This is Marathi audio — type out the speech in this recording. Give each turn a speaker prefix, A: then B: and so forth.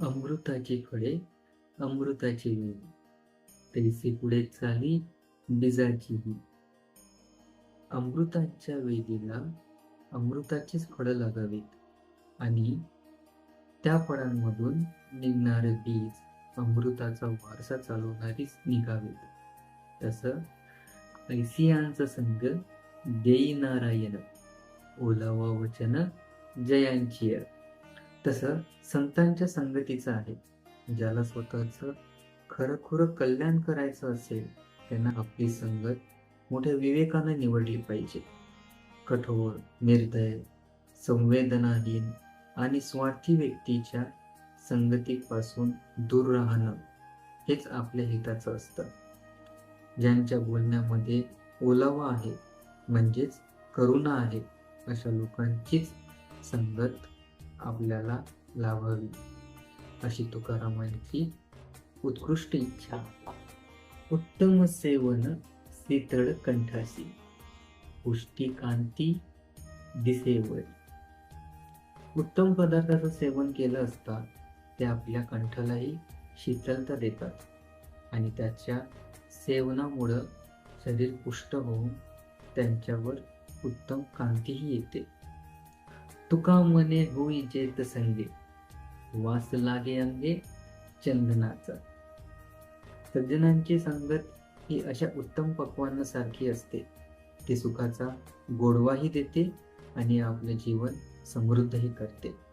A: अमृताची फळे अमृताची वेळ तैसे पुढे चाली बिजाचीही अमृताच्या वेदीला अमृताचीच फळं लागावीत आणि त्या फळांमधून निघणारे बीज अमृताचा वारसा चालवणारीच निघावीत. तसं ऐसियांचा संग देई नारायण ओलावा वचन जयांची तसं संतांच्या संगतीचं आहे. ज्याला स्वतःचं खरंखुरं कल्याण करायचं असेल त्यांना आपली संगत मोठ्या विवेकानं निवडली पाहिजे. कठोर निर्दय संवेदनाहीन आणि स्वार्थी व्यक्तीच्या संगतीपासून दूर राहणं हेच आपल्या हिताचं असतं. ज्यांच्या बोलण्यामध्ये ओलावा आहे म्हणजेच करुणा आहे अशा लोकांचीच संगत आपल्याला लाभावी. अशी तुकारामांची उत्कृष्ट इच्छा उत्तम सेवन शीतळ कंठाशी. पुष्टी कांती दिसेवर. उत्तम पदार्थाचं सेवन केलं असता ते आपल्या कंठालाही शीतलता देतात आणि त्याच्या सेवनामुळं शरीर पुष्ट होऊन त्यांच्यावर उत्तम कांतीही येते. तुका मने होई जेत संगे वास लागे अंगे चंदनाचा. सज्जनांची संगत ही अशा उत्तम पक्वांसारखी असते. ती सुखाचा गोडवाही देते आणि आपलं जीवन समृद्धही करते.